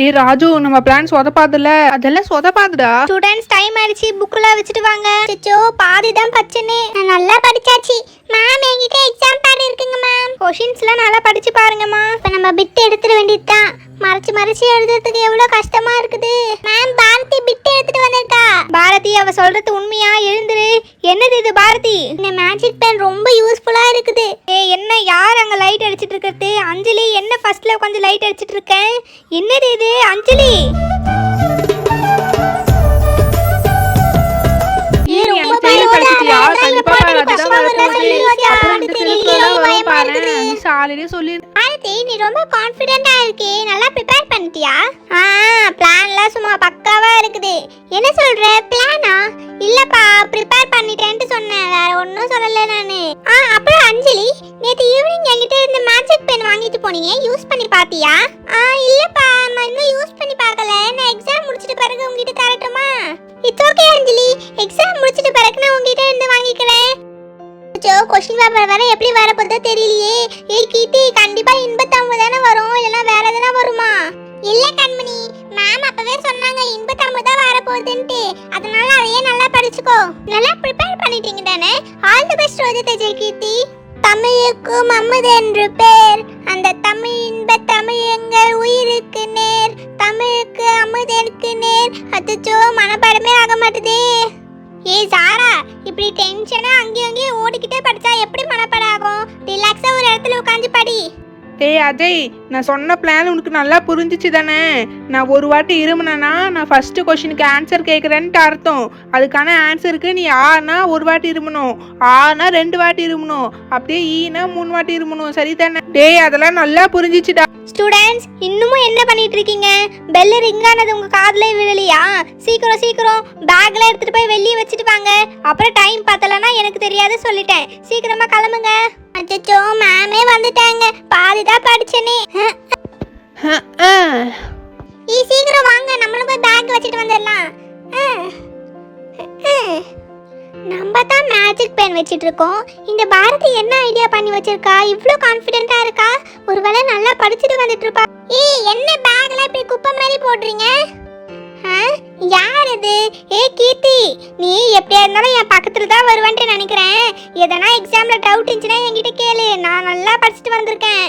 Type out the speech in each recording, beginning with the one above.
ஏ ராஜு நம்ம பிளான் சொதப்பாதுல. அதெல்லாம் சொதப்பாதுடா. Students time ஆயிடுச்சு. புக்கெல்லாம் வச்சுட்டு வாங்க. அச்சோ பாதி தான் பச்சனே நல்லா படிச்சாச்சு. மேம் என்கிட்ட எக்ஸாம் பேட் இருக்குங்க மேம் கொஷின்ஸ்லாம் நல்லா படிச்சு பாருங்கம்மா. இப்போ நம்ம பிட் எடுத்துட வேண்டியது தான் மறைச்சு மறைச்சு எழுதுறதுக்கு எவ்வளோ கஷ்டமா இருக்குது. மேம் பாரதி பிட் எடுத்துட்டு வந்திருக்கா. பாரதி அவ சொல்றது உண்மையா? எழுந்துரு. என்னது இது பாரதி? இந்த மேஜிக் பென் ரொம்ப யூஸ்ஃபுல்லா இருக்குது. ஏ என்ன யார் அங்க லைட் அடிச்சிட்டு இருக்கிறது? அஞ்சலி என்ன ஃபர்ஸ்ட்ல உட்காந்து லைட் அடிச்சிட்டு இருக்கேன் என்னது இது அஞ்சலி? சாலிலே சொல்லி நீ ரொம்ப கான்ஃபிடென்ட்டா இருக்கே. நல்லா ப்ரிப்பேர் பண்ணிட்டியா? ஆ பிளான்லாம் சும்மா பக்காவா இருக்குது. என்ன சொல்ற? பிளானா இல்லப்பா ப்ரிப்பேர் பண்ணிட்டேன்ட்டு சொன்னேன். வேற ஒன்றும் சொல்லல நானு. ஆ அப்புறம் அஞ்சலி நேத்து ஈவினிங் என்கிட்ட இருந்து மேஜிக் பென் வாங்கிட்டு போனீங்க யூஸ் பண்ணி பாத்தியா? ஆ இல்லப்பா நான் இன்னும் யூஸ் பண்ணி பார்க்கல. நான் எக்ஸாம் முடிச்சிட்டு பிறகு உங்ககிட்ட தரட்டுமா? இட்ஸ் ஓகே அஞ்சலி எக்ஸாம் முடிச்சிட்டு பிறகு நான் உங்ககிட்ட இருந்து வாங்கிக்கிறேன். ஜோ கொஸ்டின் பேப்பர் வேற எப்படி வர போதோ தெரியலையே. ஏய் கீர்த்தி கண்டிப்பா இன்பத்தம்பு தானே வரும். இல்லைன்னா வேற எதனா வருமா? இல்ல கண்மணி. மேம் அப்பவே சொன்னாங்க இன்பத்தம்பு தான் வர போகுதுன்ட்டு. அதனால அதையே நல்லா படிச்சுக்கோ. நல்லா ப்ரிப்பேர் பண்ணிட்டீங்க தானே? All the best Roja Tejay Keerthi. தமிழுக்கும் அமுது என்று பேர். அந்த தமிழ் இன்ப தமிழ் எங்கள் உயிருக்கு நேர். தமிழுக்கு அமுதனுக்கு நேர். அச்சோ மனப்பாடமே ஆக மாட்டுதே. ஏய் சாரா இப்படி டென்ஷனாக அங்கேயும் அங்கேயும் ஓடிக்கிட்டே படித்தா எப்படி மனப்பாடம் ஆகும்? ரிலாக்ஸா ஒரு இடத்துல உட்காந்து படி. டேய் அஜய் நான் சொன்ன பிளான் உனக்கு நல்லா புரிஞ்சிச்சு தானே? நான் ஒரு வாட்டி இருமுனேன்னா நான் ஃபர்ஸ்ட் கொஷினுக்கு ஆன்சர் கேட்குறேன்ட்டு அர்த்தம். அதுக்கான ஆன்சருக்கு நீ ஆனா ஒரு வாட்டி இருமணும். ஆனா ரெண்டு வாட்டி இருமணும். அப்படியே ஈனா மூணு வாட்டி இருமணும். சரி தானே டேய் அதெல்லாம் நல்லா புரிஞ்சிச்சுடா. ஸ்டூடெண்ட்ஸ் இன்னமும் என்ன பண்ணிட்டு இருக்கீங்க? பெல் ரிங் ஆனது உங்க காதுல விழலையா? சீக்கிரம் சீக்கிரம். பேக்ல எடுத்துட்டு போய் வெளியே வச்சுட்டு வாங்க. அப்புறம் டைம் பார்த்தலன்னா எனக்கு தெரியாது சொல்லிட்டேன். சீக்கிரமா கிளம்புங்க. அச்சோ மேமே வந்துட்டாங்க. பாதி தான் படிச்சனே. ஈ சீக்கிரம் வாங்க. நம்மளும் போய் பேக் வச்சுட்டு வந்துடலாம் நம்ம தான் மேஜிக் பென் வச்சுட்டு இருக்கோம் இந்த பாரதி என்ன ஐடியா பண்ணி வச்சிருக்கா? இவ்வளோ கான்ஃபிடென்ட்டா இருக்கா? ஒருவேளை நல்லா படிச்சுட்டு வந்துட்டு இருப்பா ஏய் என்ன பேக்ல இப்படி குப்பை மாதிரி போடுறீங்க? ஆ? யார் இது? ஏ கீர்த்தி. நீ எப்படியா இருந்தாலும் என் பக்கத்துல தான் வருவேன்ட்டு நினைக்கிறேன். எதனா எக்ஸாம்ல டவுட் இருந்துச்சுன்னா என்கிட்ட கேளு. நான் நல்லா படிச்சுட்டு வந்திருக்கேன்.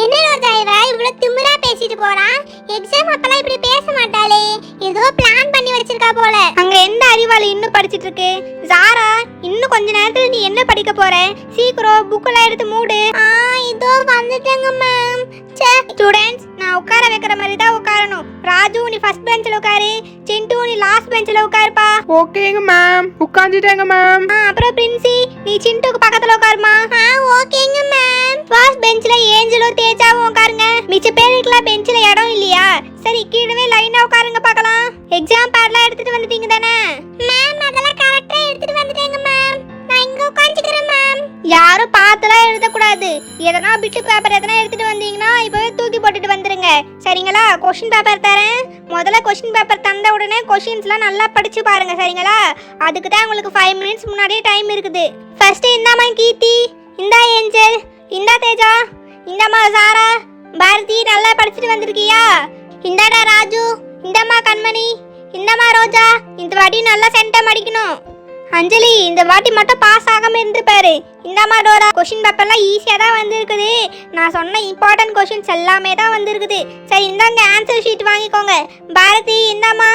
என்ன ரோஜா இவ இவ்வளவு திமிரா பேசிட்டு போறான் எக்ஸாம் அப்பலாம் இப்படி பேச மாட்டாளே. ஏதோ பிளான் பண்ணி வச்சிருக்கா போல. அங்க எந்த அறிவாளி இன்னும் படிச்சிட்டு இருக்கு? ஜாரா இன்னும் கொஞ்ச நேரத்துல நீ என்ன படிக்க போற? சீக்கிரம் புக்கெல்லாம் எடுத்து மூடு. ஆ இதோ வந்துட்டேங்க மேம் ஸ்டூடெண்ட்ஸ் நான் உட்கார வைக்கிற மாதிரி தான் உட்காரணும். ராஜு நீ ஃபர்ஸ்ட் பெஞ்சில் உட்காரு. சிண்டு நீ லாஸ்ட் பெஞ்சில் உட்காருப்பா. ஓகேங்க மேம் உட்காந்துட்டேங்க மேம் ஆ அப்புறம் பிரின்சி நீ சிண்டுக்கு பக்கத்துல உட்காருமா. ஆ ஓகேங்க மேம் ஃபர்ஸ்ட் பெஞ்ச்ல ஏஞ்சலும் தேஜாவும் உட்காருங்க. மிச்ச பேருக்குலாம் பெஞ்ச்ல இடம் இல்லையா? சரி கீழவே லைனா உட்காருங்க பார்க்கலாம். எக்ஸாம் பேட்லாம் எடுத்துட்டு வந்துட்டீங்க தானே? மேம் அதெல்லாம் கரெக்டா எடுத்துட்டு வந்துட்டேங்க மேம் நான் இங்க உட்காந்துக்கிறேன் மேம் யாரும் பார்த்துலாம் எழுதக்கூடாது. எதனா பிட்டு பேப்பர் எதனா எடுத்துட்டு வந்தீங்கன்னா இப்பவே தூக்கி போட்டுட்டு வந்துருங்க. சரிங்களா? கொஷின் பேப்பர் முதல்ல கொஷின் பேப்பர் தந்த உடனே கொஷின்ஸ்லாம் நல்லா படிச்சு பாருங்க சரிங்களா? அதுக்கு தான் உங்களுக்கு ஃபைவ் மினிட்ஸ் முன்னாடியே டைம் இருக்குது. ஃபர்ஸ்ட் இந்தாம்மா கீர்த்தி. இந்தா ஏஞ்சல். இந்தா தேஜா. இந்தாம்மா சாரா. பாரதி நல்லா படிச்சுட்டு வந்திருக்கியா? இந்தாடா ராஜு. இந்தாம்மா கண்மணி. இந்தம்மா ரோஜா. இந்த வாட்டி நல்லா சென்டம் அடிக்கணும். அஞ்சலி இந்த வாட்டி மட்டும் பாஸ் ஆகாம இருந்துப்பாரு இந்தாம்மா டோரா கொஷின் பேப்பர்லாம் ஈஸியாக தான் வந்திருக்குது. நான் சொன்ன இம்பார்ட்டன்ட் கொஷின்ஸ் எல்லாமே தான் வந்திருக்குது. சரி இந்தாங்க ஆன்சர் ஷீட் வாங்கிக்கோங்க. பாரதி இந்தாம்மா.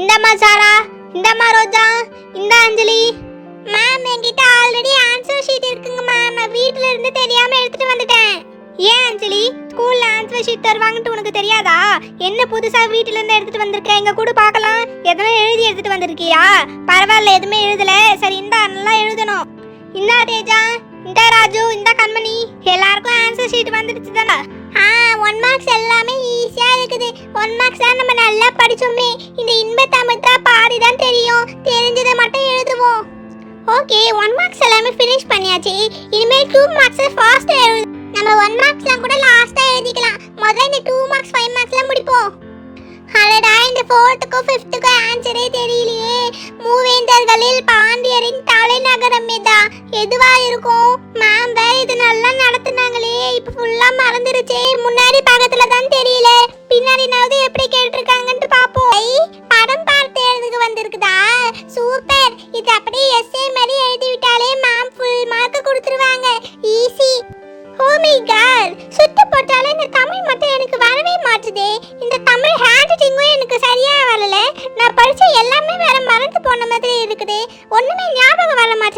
இந்தாம்மா சாரா. இந்தாம்மா ரோஜா. இந்த அஞ்சலி. மேம் என்கிட்ட ஆல்ரெடி ஆன்சர் ஷீட் இருக்குங்க மேம் நான் வீட்ல இருந்து தெரியாம எடுத்துட்டு வந்துட்டேன். ஏன் அஞ்சலி? ஸ்கூல்ல ஆன்சர் ஷீட் தருவாங்கன்ட்டு உனக்கு தெரியாதா? என்ன புதுசா வீட்ல இருந்து எடுத்துட்டு வந்திருக்க எங்க கூட பார்க்கலாம். எதுவுமே எழுதி எடுத்துட்டு வந்திருக்கியா? பரவாயில்ல எதுவுமே எழுதல. சரி இந்தா நல்லா எழுதணும். இந்தா தேஜா. இந்த ராஜு. இந்த கண்மணி. எல்லாருக்கும் ஆன்சர் ஷீட் வந்துடுச்சு தானே? ஆ ஒன் மார்க்ஸ் எல்லாமே ஈஸியா இருக்குது. ஒன் மார்க்ஸ் தான் நம்ம நல்லா படிச்சோமே. இந்த இன்ப தான் பாதி தான் தெரியும். தெரிஞ்சதை மட்டும் எழுதுவோம். ஓகே ஒன் மார்க்ஸ் எல்லாமே ஃபினிஷ் பண்ணியாச்சு. இனிமேல் டூ மார்க்ஸ் ஃபாஸ்ட்டாக எழுது நம்ம ஒன் மார்க்ஸ்லாம் கூட லாஸ்ட்டாக எழுதிக்கலாம். முதல்ல இந்த டூ மார்க்ஸ் ஃபைவ் மார்க்ஸ்லாம் முடிப்போம். அடடா இந்த ஃபோர்த்துக்கும் ஃபிஃப்த்துக்கும் ஆன்சரே தெரியலையே. மூவேந்தர்களில் பாண்டியரின் தலைநகரம் இதா? எதுவா இருக்கும்? மேம் வேற இது நல்லா நடத்துனாங்களே. இப்போ ஃபுல்லாக மறந்துருச்சே. முன்னாடி பக்கத்தில் தான் தெரியல பின்னாடினாவது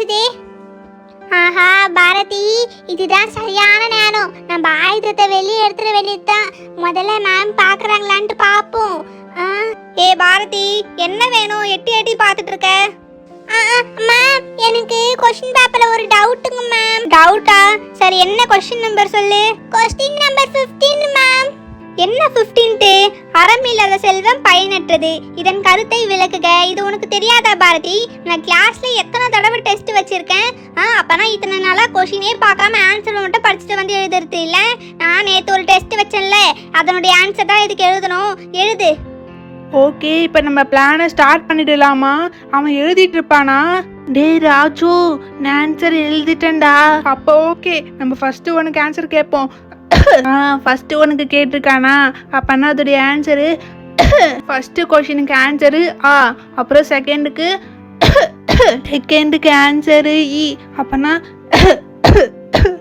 மாட்டுதே ஆஹா பாரதி இதுதான் சரியான நேரம். நம்ம ஆயுதத்தை வெளியே எடுத்துட வேண்டியதுதான். முதல்ல மேம் பாக்குறாங்களான்ட்டு பாப்போம் ஆ, ஏ பாரதி என்ன வேணும்? எட்டி எட்டி பார்த்துட்டு இருக்க மேம் எனக்கு கொஸ்டின் பேப்பர்ல ஒரு டவுட்டுங்க மேம் டவுட்டா சரி என்ன கொஸ்டின் நம்பர் சொல்லு? கொஸ்டின் நம்பர் 15 மேம் என்ன ஃபிஃப்டீன்த்து அறமில்லாத செல்வம் பயனற்றது. இதன் கருத்தை விளக்குக. இது உனக்கு தெரியாதா பாரதி? நான் கிளாஸ்ல எத்தனை தடவை டெஸ்ட் வச்சிருக்கேன்? ஆ அப்பனா இத்தனை நாளாக கொஷினே பார்க்காம ஆன்சர் மட்டும் படிச்சுட்டு வந்து எழுதுறது இல்லை? நான் நேற்று ஒரு டெஸ்ட் வச்சேன்ல. அதனுடைய ஆன்சர் தான் இதுக்கு எழுதணும். எழுது. ஓகே இப்போ நம்ம பிளானை ஸ்டார்ட் பண்ணிடலாமா? அவன் எழுதிட்டு இருப்பானா? டேய் ராஜு நான் ஆன்சர் எழுதிட்டேன்டா. அப்போ ஓகே நம்ம ஃபர்ஸ்ட் உனக்கு ஆன்சர் கேட்போம். ஆ உனக்கு கேட்டிருக்கானா? அப்பனா அதோடைய ஆன்சரு ஃபஸ்ட்டு கொஷினுக்கு ஆன்சரு ஆ. அப்புறம் செகண்டுக்கு செகண்டுக்கு ஆன்சரு இ. அப்பனா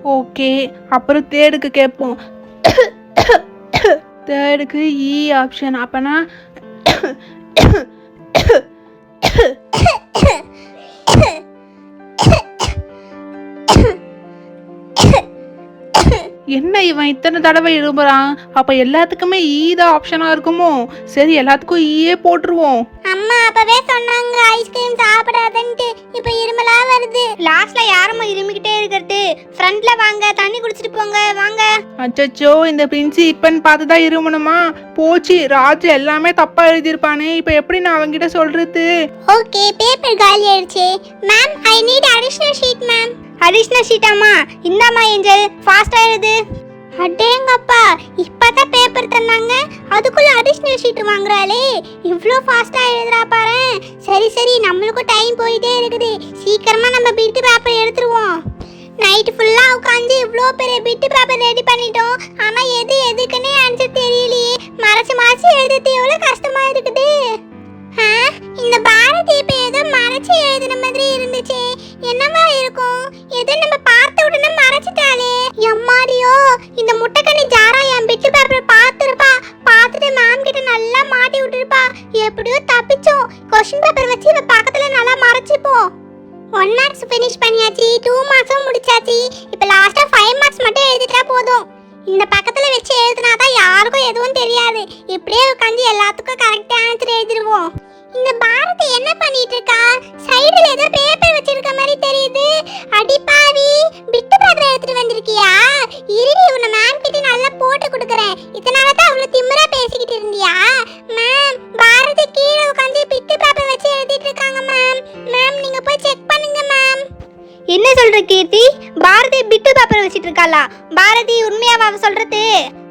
ஓகே அப்புறம் தேர்டுக்கு கேட்போம். தேர்டுக்கு இ ஆப்ஷன் அப்பனா என்ன இவன் இத்தனை தடவை இருமுறான் அப்ப எல்லாத்துக்குமே ஈ தான் ஆப்ஷனா இருக்குமோ? சரி எல்லாத்துக்கும் ஈயே போட்டுருவோம். அம்மா அப்பவே சொன்னாங்க ஐஸ்கிரீம் சாப்பிடாதன்ட்டு. இப்ப இருமலா வருது. லாஸ்ட்ல யாரம்மா இருமிக்கிட்டே இருக்கிறது? ஃப்ரண்ட்ல வாங்க தண்ணி குடிச்சிட்டு போங்க வாங்க. அச்சச்சோ இந்த பிரின்சி இப்பன்னு பார்த்து தான் இருமணுமா? போச்சு ராஜு எல்லாமே தப்பா எழுதியிருப்பானே. இப்ப எப்படி நான் அவன்கிட்ட சொல்றது? ஓகே பேப்பர் காலி ஆயிடுச்சு. Ma'am I need additional sheet ma'am additional ஷீட்டாமா இந்தாம்மா ஏஞ்சல் ஃபாஸ்ட்டாக எழுது. அடேங்கப்பா இப்பதான் பேப்பர் தந்தாங்க. அதுக்குள்ள அடிஷ்னல் ஷீட் வாங்குறாளே. இவ்வளோ ஃபாஸ்டா எழுதுறா பாரு. சரி சரி நம்மளுக்கும் டைம் போயிட்டே இருக்குது. சீக்கிரமா நம்ம பிட்டு பேப்பர் எடுத்துருவோம். நைட் ஃபுல்லா உட்காந்து இவ்வளோ பெரிய பிட்டு பேப்பர் ரெடி பண்ணிட்டோம். ஆனா எது எதுக்குன்னே ஆன்சர் தெரியலையே. மறைச்சு மறைச்சு எழுதுறது எவ்வளோ கஷ்டமா இருக்குது. இந்த பாரதி இப்ப ஏதோ மறைச்சு எழுதுன மாதிரி இருந்துச்சு. என்னவா இருக்கும்? எதை நம்ம பார்த்த உடனே மறைச்சிட்டாளே. எம்மாடியோ இந்த முட்டைக்கண்ணி ஜாரா என் பிட்டு பேப்பர் பார்த்துருப்பா. பார்த்துட்டு மேம் கிட்ட நல்லா மாட்டி விட்டுருப்பா. எப்படியோ தப்பிச்சோம். கொஸ்டின் பேப்பர் வச்சு இவ பக்கத்துல நல்லா மறைச்சிப்போம். ஒன் மார்க்ஸ் ஃபினிஷ் பண்ணியாச்சு. டூ மார்க்ஸும் முடிச்சாச்சு. இப்போ லாஸ்ட்டாக ஃபைவ் மார்க்ஸ் மட்டும் எழுதிட்டா போதும். இந்த பக்கத்துல வச்சு எழுதுனா தான் யாருக்கும் எதுவும் தெரியாது. இப்படியே உட்காந்து எல்லாத்துக்கும் கரெக்டா ஆன்சர் எழுதிருவோம். இந்த பாரதி என்ன பண்ணிட்டு இருக்கா? சைடுல ஏதோ பேப்பர் வச்சிருக்க மாதிரி தெரியுது. அடி பாவி பிட்டு பேப்பர் எடுத்துட்டு வந்திருக்கியா? இருடி உன்னை மேம் கிட்ட நல்லா போட்டு கொடுக்குறேன். இதனால தான் அவ்வளவு திமிரா பேசிக்கிட்டு இருந்தியா? பிட்டு இருக்காளா? பாரதி உண்மையாவா அவ சொல்றது?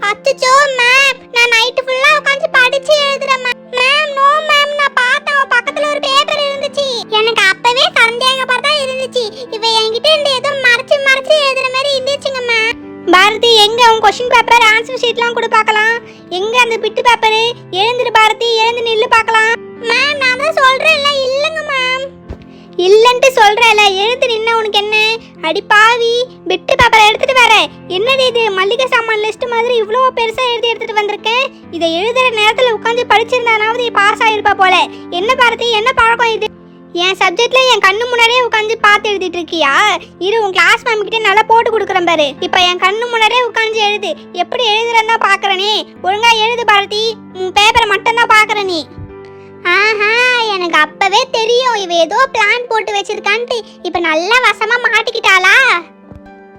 அச்சச்சோ மேம் நான் நைட் ஃபுல்லா உட்காந்து படிச்சு எழுதுறேன் மேம் நோ மேம் நான் பார்த்தேன் அவ பக்கத்துல ஒரு பேப்பர் இருந்துச்சு. எனக்கு அப்பவே சந்தேகப்பா தான் இருந்துச்சு. இவ என்கிட்ட இருந்து ஏதோ மறைச்சு மறைச்சு எழுதுற மாதிரி இருந்துச்சுங்க மேம் பாரதி எங்க உன் கொஸ்டின் பேப்பர் ஆன்சர் ஷீட்லாம் கூட பார்க்கலாம். எங்க அந்த பிட்டு பேப்பர் எழுந்துரு பாரதி. எழுந்து நில்லு பார்க்கலாம். மேம் நான் தான் சொல்றேன்ல இல்லைங்க மேம் இல்லைன்ட்டு சொல்றல எழுத்து நின்ன உனக்கு என்ன? அடி பாவி பிட்டு பேப்பரை எடுத்துட்டு வர என்னது இது? மல்லிகை சாமான் லிஸ்ட் மாதிரி இவ்வளோ பெருசாக எழுதி எடுத்துட்டு வந்திருக்கேன் இதை எழுதுகிற நேரத்தில் உட்காந்து படிச்சிருந்தானாவது பாஸ் ஆகிருப்பா போல. என்ன பார்த்து என்ன பழக்கம் இது? என் சப்ஜெக்ட்ல என் கண்ணு முன்னாடியே உட்காந்து பார்த்து எழுதிட்டு இருக்கியா? இரு உன் கிளாஸ் மேம் கிட்டே நல்லா போட்டு கொடுக்குறேன் பாரு. இப்போ என் கண்ணு முன்னாடியே உட்காந்து எழுது. எப்படி எழுதுறேன்னா பாக்குறனே. ஒழுங்காக எழுது பாரதி. உன் பேப்பரை மட்டும்தான் பார்க்குற நீ. ஆஹா எனக்கு அப்பவே தெரியும். இவ ஏதோ பிளான் போட்டு வச்சிருக்கான்ட்டு. இப்ப நல்லா வசமா மாட்டிக்கிட்டாளா?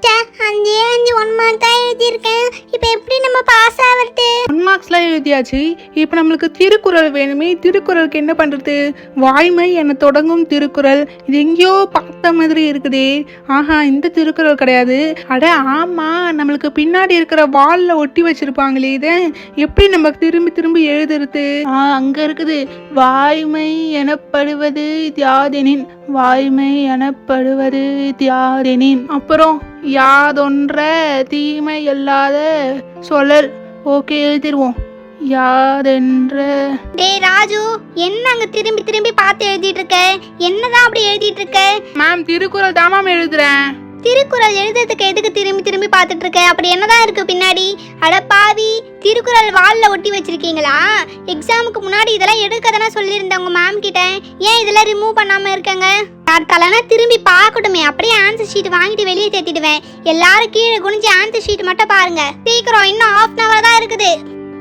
ச்சே அஞ்சே அஞ்சு ஒன் மார்க் தான் எழுதியிருக்கேன். இப்போ எப்படி நம்ம பாஸ் ஆகிறது ஒன் மார்க்ஸ்லாம் எழுதியாச்சு. இப்போ நம்மளுக்கு திருக்குறள் வேணுமே. திருக்குறளுக்கு என்ன பண்ணுறது வாய்மை என தொடங்கும் திருக்குறள். இது எங்கேயோ பார்த்த மாதிரி இருக்குதே. ஆஹா இந்த திருக்குறள் கிடையாது. அட ஆமாம் நம்மளுக்கு பின்னாடி இருக்கிற வாலில் ஒட்டி வச்சிருப்பாங்களே இதை. எப்படி நம்ம திரும்பி திரும்பி எழுதுறது? ஆ அங்கே இருக்குது. வாய்மை எனப்படுவது தியாதெனின். வாய்மை எனப்படுவது தியாதெனின். அப்புறம்? யாதொன்ற தீமை அல்லாத சொல்லல். ஓகே எழுதிருவோம். யாதென்ற. டேய் ராஜு என்ன அங்க திரும்பி திரும்பி பார்த்து எழுதிட்டு இருக்க என்னதான் அப்படி எழுதிட்டு இருக்க மேம் திருக்குறள் தான் மேம் எழுதுறேன். திருக்குறள் எழுதுறதுக்கு எதுக்கு திரும்பி திரும்பி பார்த்துட்டு இருக்க அப்படி என்னதான் இருக்கு பின்னாடி? அட பாவி திருக்குறள் வால்ல ஒட்டி வச்சிருக்கீங்களா? எக்ஸாமுக்கு முன்னாடி இதெல்லாம் எடுக்க தானே சொல்லியிருந்தேன் உங்க மேம் கிட்ட ஏன் இதெல்லாம் ரிமூவ் பண்ணாம இருக்கங்க? தலைனா திரும்பி பார்க்கட்டுமே. அப்படியே ஆன்சர் ஷீட் வாங்கிட்டு வெளியே தேத்திடுவேன். எல்லாரும் கீழே குனிஞ்சு ஆன்சர் ஷீட் மட்டும் பாருங்க. சீக்கிரம் இன்னும் ஹாஃப் அன் அவர் தான் இருக்குது.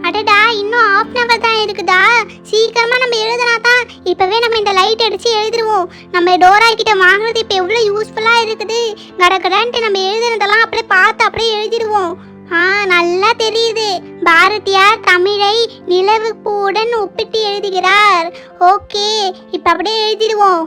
அடடா இன்னும் ஹாஃப் அன் அவர் தான் இருக்குதா? சீக்கிரமா நம்ம எழுதுனா தான் இப்பவே நம்ம இந்த லைட் அடிச்சு எழுதிருவோம். நம்ம டோரா கிட்ட வாங்குறது இப்போ எவ்வளோ யூஸ்ஃபுல்லா இருக்குது. கடகடான்ட்டு நம்ம எழுதுனதெல்லாம் அப்படியே பார்த்து அப்படியே எழுதிடுவோம். ஆ நல்லா தெரியுது. பாரதியார் தமிழை நிலவு பூடன் ஒப்பிட்டு எழுதுகிறார். ஓகே இப்போ அப்படியே எழுதிடுவோம்.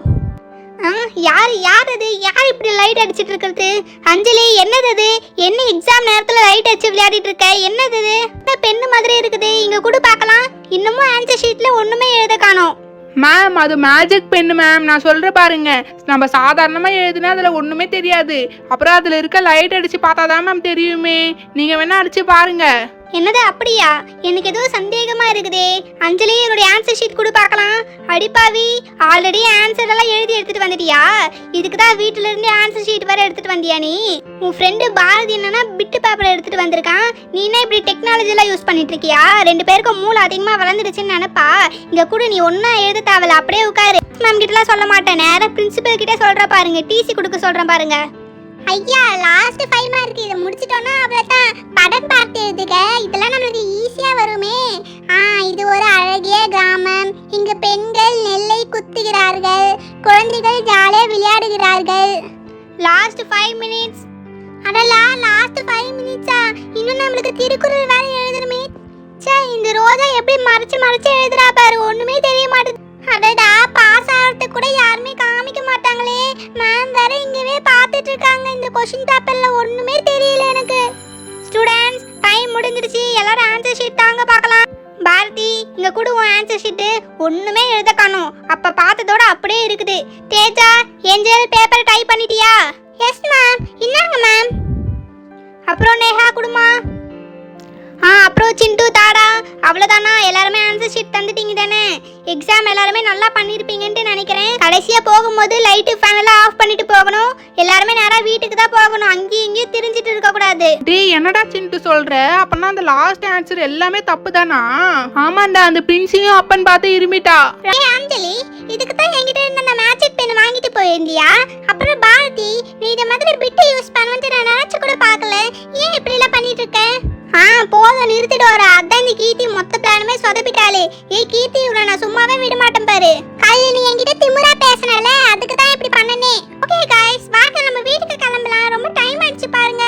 யார் யார் அது? யார் இப்படி லைட் அடிச்சிட்டு இருக்கிறது? அஞ்சலி என்னது அது? என்ன எக்ஸாம் நேரத்துல லைட் அடிச்சு விளையாடிட்டு இருக்க? என்னது இது என்ன பெண்ணு மாதிரி இருக்குது. இங்க கூட பார்க்கலாம். இன்னமும் ஆன்சர் ஷீட்ல ஒண்ணுமே எழுத காணோம். மேம் அது மேஜிக் பென்னு மேம் நான் சொல்ற பாருங்க. நம்ம சாதாரணமாக எழுதுனா அதில் ஒன்றுமே தெரியாது. அப்புறம் அதில் இருக்க லைட் அடித்து பார்த்தா தான் மேம் தெரியுமே. நீங்கள் வேணா அடிச்சு பாருங்க. என்னது அப்படியா? எனக்கு ஏதோ சந்தேகமா இருக்குதே. அஞ்சலி என்னுடைய ஆன்சர் ஷீட் கொடு பார்க்கலாம். அடிப்பாவி ஆல்ரெடி ஆன்சர் எல்லாம் எழுதி எடுத்துட்டு வந்துட்டியா? இதுக்கு தான் வீட்டுல இருந்து ஆன்சர் ஷீட் வேற எடுத்துட்டு வந்தியா நீ? உன் ஃப்ரெண்டு பாரதி என்னன்னா பிட்டு பேப்பர் எடுத்துட்டு வந்திருக்கான். நீ என்ன இப்படி டெக்னாலஜி எல்லாம் யூஸ் பண்ணிட்டு இருக்கியா ரெண்டு பேருக்கும் மூளை அதிகமா வளர்ந்துடுச்சுன்னு நினைப்பா? இங்க கூட நீ ஒன்னா எழுத தேவையில்ல. அப்படியே உட்காரு. மேம் கிட்டலாம் சொல்ல மாட்டேன். நேரம் பிரின்சிபல் கிட்டே சொல்ற பாருங்க. டிசி கொடுக்க சொல்றேன் பாருங்க. ஐயா லாஸ்ட் ஃபைவ் மார்க் இதை முடிச்சிட்டோம்னா அவ்வளோதான் படம் பார்த்து எழுதுக. இதெல்லாம் நம்மளுக்கு ஈஸியா வருமே. ஆ இது ஒரு அழகிய கிராமம். இங்கு பெண்கள் நெல்லை குத்துகிறார்கள். குழந்தைகள் ஜாலியாக விளையாடுகிறார்கள். லாஸ்ட் ஃபைவ் மினிட்ஸ் அடலா லாஸ்ட் ஃபைவ் மினிட்ஸா இன்னும் நம்மளுக்கு திருக்குறள் வேற எழுதணுமே. ச்சே இந்த ரோஜா எப்படி மறைச்சு மறைச்சு எழுதுறா பாரு. ஒண்ணுமே தெரிய மாட்டேது. அடடா பாஸ் ஆகிறதுக்கு கூட யாருமே காமிக்க மாட்டாங்களே. மேம் வேற இங்கவே பா இருக்காங்க இந்த கொஷின் பேப்பர்ல ஒண்ணுமே தெரியல எனக்கு. ஸ்டூடெண்ட்ஸ் டைம் முடிஞ்சிருச்சு எல்லாரும் ஆன்சர் ஷீட் தாங்க பார்க்கலாம். பாரதி இங்க கூட உன் ஆன்சர் ஷீட்டு ஒண்ணுமே எழுத காணும். அப்ப பார்த்ததோட அப்படியே இருக்குது. தேஜா ஏஞ்சல் பேப்பர் டைப் பண்ணிட்டியா? எஸ் மேம் இன்னாங்க மேம் அப்புறம் நேஹா குடுமா? ஆ அப்புறம் சிண்டு தாடா. அவ்வளோதானா எல்லாருமே ஆன்சர் ஷீட் தந்துட்டீங்க தானே? எக்ஸாம் எல்லாருமே நல்லா பண்ணியிருப்பீங்கன்ட்டு நினைக்கிறேன். கடைசியாக போகும்போது லைட்டு ஃபேன் எல்லாம் ஆஃப் பண்ணிட்டு போகணும். எல்லாருமே நேராக வீட்டுக்கு தான் போகணும். அங்கேயும் இங்கேயும் திரிஞ்சிட்டு இருக்கக்கூடாது. டேய் என்னடா சின்ட்டு சொல்ற? அப்பனா அந்த லாஸ்ட் ஆன்சர் எல்லாமே தப்பு தானா ஆமாண்டா அந்த பிரின்ஸையும் அப்பன் பார்த்து இருமிட்டா. ஏய் அஞ்சலி இதுக்கு தான் என்கிட்ட இருந்த அந்த மேஜிக் பென் வாங்கிட்டு போயிருந்தியா? அப்புறம் பாரதி நீ இந்த மாதிரி பிட்டு யூஸ் பண்ணுவேன்ட்டு நான் நினைச்சு கூட பார்க்கல. ஏன் இப்படி எல்லாம் பண்ணிட்டு இருக்க? ஆ போதும் நிறுத்திட்டு வர அதான் இந்த கீர்த்தி மொத்த பிளானுமே சொதப்பிட்டாளே. ஏய் கீர்த்தி இவரை நான் சும்மாவே விட மாட்டேன் பாரு. அது நீ என்கிட்ட திமுறா பேசினல? அதுக்கு தான் இப்படி பண்ணனே. ஓகே गाइस வாங்க நம்ம வீட்டுக்கு கிளம்பலாம். ரொம்ப டைம் ஆயிடுச்சு பாருங்க.